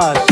বিকাশ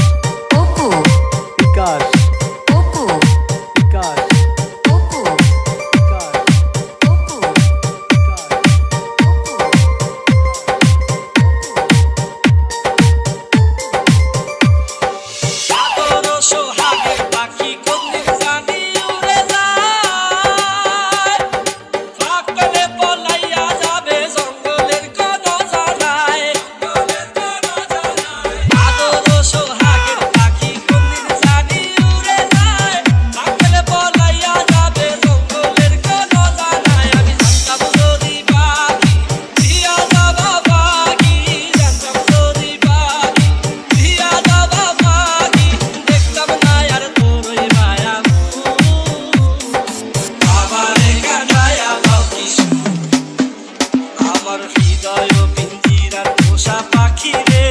fikir